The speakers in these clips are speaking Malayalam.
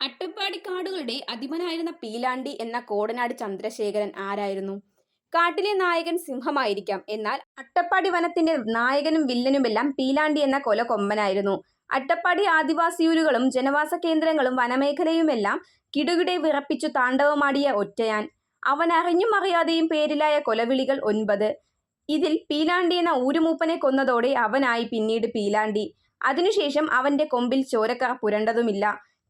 അട്ടപ്പാടി കാടുകളുടെ അധിപനായിരുന്ന പീലാണ്ടി എന്ന കോടനാട് ചന്ദ്രശേഖരൻ ആരായിരുന്നു? കാട്ടിലെ നായകൻ സിംഹമായിരിക്കാം. എന്നാൽ അട്ടപ്പാടി വനത്തിന്റെ നായകനും വില്ലനുമെല്ലാം പീലാണ്ടി എന്ന കൊല കൊമ്പനായിരുന്നു അട്ടപ്പാടി ആദിവാസിയൂരുകളും ജനവാസ കേന്ദ്രങ്ങളും വനമേഖലയുമെല്ലാം കിടുകിടെ വിറപ്പിച്ചു താണ്ഡവമാടിയ ഒറ്റയാൻ. അവൻ അറിഞ്ഞും അറിയാതെയും പേരിലായ കൊലവിളികൾ ഒൻപത്. ഇതിൽ പീലാണ്ടി എന്ന ഊരുമൂപ്പനെ കൊന്നതോടെ അവനായി പിന്നീട് പീലാണ്ടി. അതിനുശേഷം അവന്റെ കൊമ്പിൽ ചോരക്കറ പുരണ്ടതുമില്ല.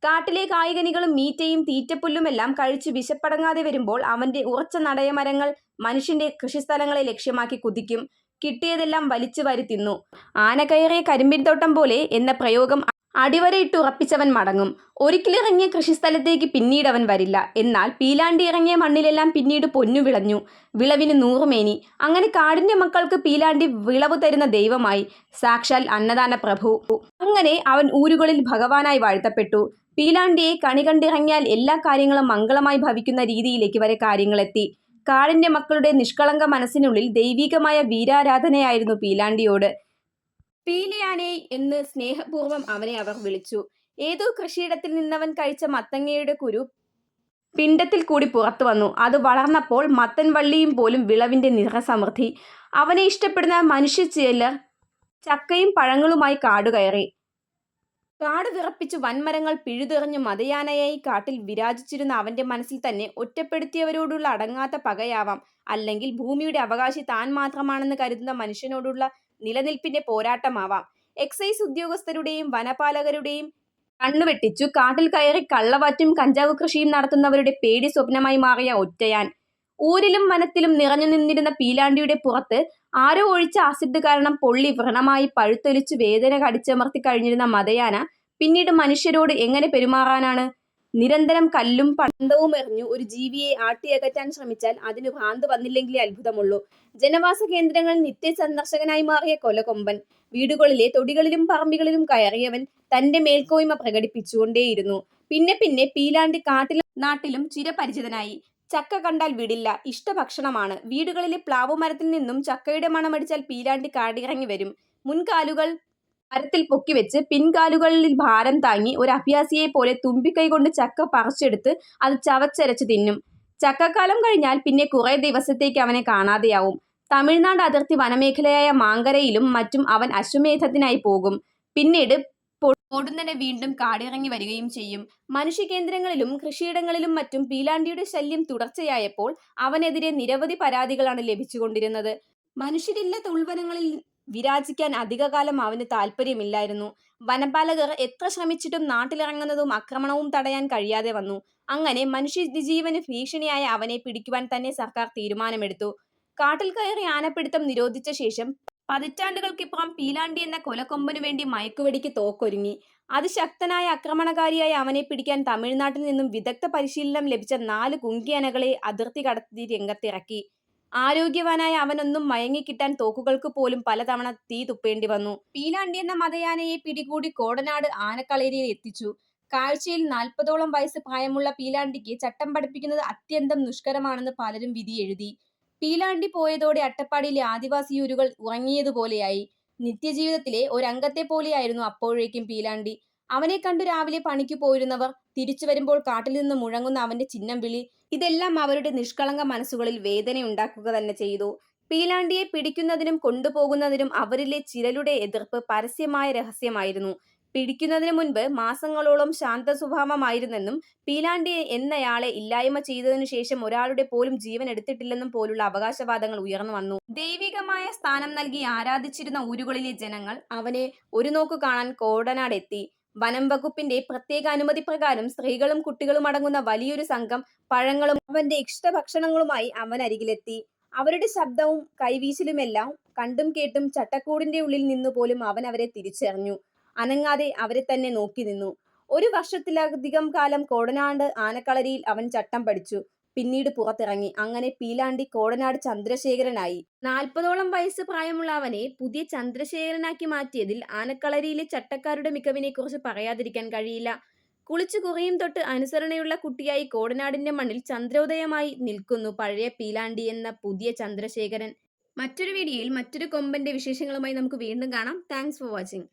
കാട്ടിലെ കായികനികളും മീറ്റയും തീറ്റപ്പുല്ലുമെല്ലാം കഴിച്ച് വിശപ്പടങ്ങാതെ വരുമ്പോൾ അവന്റെ ഉറച്ച നടയമരങ്ങൾ മനുഷ്യന്റെ കൃഷിസ്ഥലങ്ങളെ ലക്ഷ്യമാക്കി കുതിക്കും. കിട്ടിയതെല്ലാം വലിച്ചു വാരി തിന്നു. ആന കയറിയ കരിമ്പിൻ പോലെ എന്ന പ്രയോഗം അടിവരയിട്ട് ഉറപ്പിച്ചവൻ മടങ്ങും. ഒരിക്കലിറങ്ങിയ കൃഷിസ്ഥലത്തേക്ക് പിന്നീട് അവൻ വരില്ല. എന്നാൽ പീലാണ്ടി ഇറങ്ങിയ മണ്ണിലെല്ലാം പിന്നീട് പൊന്നു വിളഞ്ഞു. വിളവിന് നൂറുമേനി. അങ്ങനെ കാടിന്റെ മക്കൾക്ക് പീലാണ്ടി വിളവ് തരുന്ന ദൈവമായി. സാക്ഷാൽ അന്നദാന പ്രഭു അങ്ങനെ അവൻ ഊരുകളിൽ ഭഗവാനായി വാഴ്ത്തപ്പെട്ടു. പീലാണ്ടിയെ കണി കണ്ടിറങ്ങിയാൽ എല്ലാ കാര്യങ്ങളും മംഗളമായി ഭവിക്കുന്ന രീതിയിലേക്ക് വരെ കാര്യങ്ങളെത്തി. കാടിന്റെ മക്കളുടെ നിഷ്കളങ്ക മനസ്സിനുള്ളിൽ ദൈവികമായ വീരാരാധനയായിരുന്നു പീലാണ്ടിയോട്. പീലിയാനെ എന്ന് സ്നേഹപൂർവം അവനെ അവർ വിളിച്ചു. ഏതോ കൃഷിയിടത്തിൽ നിന്നവൻ കഴിച്ച മത്തങ്ങയുടെ കുരു പിണ്ടത്തിൽ കൂടി പുറത്തു വന്നു. അത് വളർന്നപ്പോൾ മത്തൻ വള്ളിയും പോലും വിളവിന്റെ നിറസമൃദ്ധി. അവനെ ഇഷ്ടപ്പെടുന്ന മനുഷ്യ ചിലർ ചക്കയും പഴങ്ങളുമായി കാടുകയറി. കാട് വിറപ്പിച്ച് വൻമരങ്ങൾ പിഴുതെറിഞ്ഞ് മതയാനയായി കാട്ടിൽ വിരാജിച്ചിരുന്ന അവന്റെ മനസ്സിൽ തന്നെ ഒറ്റപ്പെടുത്തിയവരോടുള്ള അടങ്ങാത്ത പകയാവാം. അല്ലെങ്കിൽ ഭൂമിയുടെ അവകാശി താൻ മാത്രമാണെന്ന് കരുതുന്ന മനുഷ്യനോടുള്ള നിലനിൽപ്പിന്റെ പോരാട്ടമാവാം. എക്സൈസ് ഉദ്യോഗസ്ഥരുടെയും വനപാലകരുടെയും കണ്ണുവെട്ടിച്ചു കാട്ടിൽ കയറി കള്ളവാറ്റും കഞ്ചാവ് കൃഷിയും നടത്തുന്നവരുടെ പേടി സ്വപ്നമായി മാറിയ ഒറ്റയാൻ. ഊരിലും വനത്തിലും നിറഞ്ഞു നിന്നിരുന്ന പീലാണ്ടിയുടെ പുറത്ത് ആരോ ഒഴിച്ച ആസിഡ് കാരണം പൊള്ളി വ്രണമായി പഴുത്തൊലിച്ച് വേദന കടിച്ചമർത്തി കഴിഞ്ഞിരുന്ന മതയാന പിന്നീട് മനുഷ്യരോട് എങ്ങനെ പെരുമാറാനാണ്? നിരന്തരം കല്ലും പണ്ടവും എറിഞ്ഞു ഒരു ജീവിയെ ആട്ടിയകറ്റാൻ ശ്രമിച്ചാൽ അതിന് ഭ്രാന്ത് വന്നില്ലെങ്കിലേ അത്ഭുതമുള്ളൂ. ജനവാസ കേന്ദ്രങ്ങളിൽ നിത്യ സന്ദർശകനായി മാറിയ കൊലകൊമ്പൻ വീടുകളിലെ തൊടികളിലും പറമ്പികളിലും കയറിയവൻ തന്റെ മേൽക്കോയ്മ പ്രകടിപ്പിച്ചുകൊണ്ടേയിരുന്നു. പിന്നെ പിന്നെ പീലാണ്ടി കാട്ടിലും നാട്ടിലും ചിരപരിചിതനായി. ചക്ക കണ്ടാൽ വിടില്ല. ഇഷ്ടഭക്ഷണമാണ്. വീടുകളിലെ പ്ലാവ് മരത്തിൽ നിന്നും ചക്കയുടെ മണമടിച്ചാൽ പീലാണ്ടി കാടിയിറങ്ങി വരും. മുൻകാലുകൾ മരത്തിൽ പൊക്കിവെച്ച് പിൻകാലുകളിൽ ഭാരം താങ്ങി ഒരു അഭ്യാസിയെ പോലെ തുമ്പിക്കൈ കൊണ്ട് ചക്ക പറിച്ചെടുത്ത് അത് ചവച്ചരച്ച് തിന്നും. ചക്കക്കാലം കഴിഞ്ഞാൽ പിന്നെ കുറേ ദിവസത്തേക്ക് അവനെ കാണാതെയാവും. തമിഴ്നാട് അതിർത്തി വനമേഖലയായ മാങ്കരയിലും മറ്റും അവൻ അശ്വമേധത്തിനായി പോകും. പിന്നീട് പൊടുന്നനെ വീണ്ടും കാടിറങ്ങി വരികയും ചെയ്യും. മനുഷ്യകേന്ദ്രങ്ങളിലും കൃഷിയിടങ്ങളിലും മറ്റും പീലാണ്ടിയുടെ ശല്യം തുടർച്ചയായപ്പോൾ അവനെതിരെ നിരവധി പരാതികളാണ് ലഭിച്ചുകൊണ്ടിരുന്നത്. മനുഷ്യരില്ലാത്ത ഉൾവനങ്ങളിൽ വിരാജിക്കാൻ അധികകാലം അവന് താല്പര്യമില്ലായിരുന്നു വനപാലകർ എത്ര ശ്രമിച്ചിട്ടും നാട്ടിലിറങ്ങുന്നതും ആക്രമണവും തടയാൻ കഴിയാതെ വന്നു. അങ്ങനെ മനുഷ്യജീവന് ഭീഷണിയായ അവനെ പിടിക്കുവാൻ തന്നെ സർക്കാർ തീരുമാനമെടുത്തു. കാട്ടിൽ കയറി ആനപ്പിടുത്തം നിരോധിച്ച ശേഷം പതിറ്റാണ്ടുകൾക്കിപ്പുറം പീലാണ്ടി എന്ന കൊലക്കൊമ്പനു വേണ്ടി മയക്കുവെടിക്ക് തോക്കൊരുങ്ങി. അതിശക്തനായ ആക്രമണകാരിയായി അവനെ പിടിക്കാൻ തമിഴ്നാട്ടിൽ നിന്നും വിദഗ്ധ പരിശീലനം ലഭിച്ച നാല് കുങ്കിയനകളെ അതിർത്തി കടത്തി രംഗത്തിറക്കി. ആരോഗ്യവാനായ അവനൊന്നും മയങ്ങിക്കിട്ടാൻ തോക്കുകൾക്ക് പോലും പലതവണ തീ തുപ്പേണ്ടി വന്നു. പീലാണ്ടി എന്ന മതയാനയെ പിടികൂടി കോടനാട് ആനക്കളരിയിൽ എത്തിച്ചു. കാഴ്ചയിൽ നാൽപ്പതോളം വയസ്സ് പ്രായമുള്ള പീലാണ്ടിക്ക് ചട്ടം പഠിപ്പിക്കുന്നത് അത്യന്തം ദുഷ്കരമാണെന്ന് പലരും വിധി എഴുതി പീലാണ്ടി പോയതോടെ അട്ടപ്പാടിയിലെ ആദിവാസി ആദിവാസിയൂരുകൾ ഉറങ്ങിയതുപോലെയായി നിത്യജീവിതത്തിലെ ഒരംഗത്തെ പോലെയായിരുന്നു അപ്പോഴേക്കും പീലാണ്ടി. അവനെ കണ്ടു രാവിലെ പണിക്ക് പോയിരുന്നവർ തിരിച്ചു വരുമ്പോൾ കാട്ടിൽ നിന്ന് മുഴങ്ങുന്ന അവന്റെ ചിഹ്നം വിളി ഇതെല്ലാം അവരുടെ നിഷ്കളങ്ക മനസ്സുകളിൽ വേദന ഉണ്ടാക്കുക തന്നെ ചെയ്തു. പീലാണ്ടിയെ പിടിക്കുന്നതിനും കൊണ്ടുപോകുന്നതിനും അവരിലെ ചിലരുടെ എതിർപ്പ് പരസ്യമായ രഹസ്യമായിരുന്നു. പിടിക്കുന്നതിന് മുൻപ് മാസങ്ങളോളം ശാന്ത സ്വഭാവമായിരുന്നെന്നും പീലാണ്ടി എന്നയാളെ ഇല്ലായ്മ ചെയ്തതിനു ശേഷം ഒരാളുടെ പോലും ജീവൻ എടുത്തിട്ടില്ലെന്നും പോലുള്ള അവകാശവാദങ്ങൾ ഉയർന്നു വന്നു. ദൈവികമായ സ്ഥാനം നൽകി ആരാധിച്ചിരുന്ന ഊരുകളിലെ ജനങ്ങൾ അവനെ ഒരു നോക്കു കാണാൻ കോടനാടെത്തി. വനം വകുപ്പിന്റെ പ്രത്യേക അനുമതി പ്രകാരം സ്ത്രീകളും കുട്ടികളും അടങ്ങുന്ന വലിയൊരു സംഘം പഴങ്ങളും അവന്റെ ഇഷ്ടഭക്ഷണങ്ങളുമായി അവൻ അരികിലെത്തി. അവരുടെ ശബ്ദവും കൈവീശലുമെല്ലാം കണ്ടും കേട്ടും ചട്ടക്കൂടിന്റെ ഉള്ളിൽ നിന്നു പോലും അവൻ അവരെ തിരിച്ചറിഞ്ഞു. അനങ്ങാതെ അവരെ തന്നെ നോക്കി നിന്നു. ഒരു വർഷത്തിലധികം കാലം കോടനാട് ആനക്കളരിയിൽ അവൻ ചട്ടം പഠിച്ചു. പിന്നീട് പുറത്തിറങ്ങി. അങ്ങനെ പീലാണ്ടി കോടനാട് ചന്ദ്രശേഖരനായി. നാൽപ്പതോളം വയസ്സ് പ്രായമുള്ള അവനെ പുതിയ ചന്ദ്രശേഖരനാക്കി മാറ്റിയതിൽ ആനക്കളരിയിലെ ചട്ടക്കാരുടെ മികവിനെ കുറിച്ച് പറയാതിരിക്കാൻ കഴിയില്ല. കുളിച്ചു കുറയും തൊട്ട് അനുസരണയുള്ള കുട്ടിയായി കോടനാടിന്റെ മണ്ണിൽ ചന്ദ്രോദയമായി നിൽക്കുന്നു പഴയ പീലാണ്ടി എന്ന പുതിയ ചന്ദ്രശേഖരൻ. മറ്റൊരു വീഡിയോയിൽ മറ്റൊരു കൊമ്പന്റെ വിശേഷങ്ങളുമായി നമുക്ക് വീണ്ടും കാണാം. Thanks for watching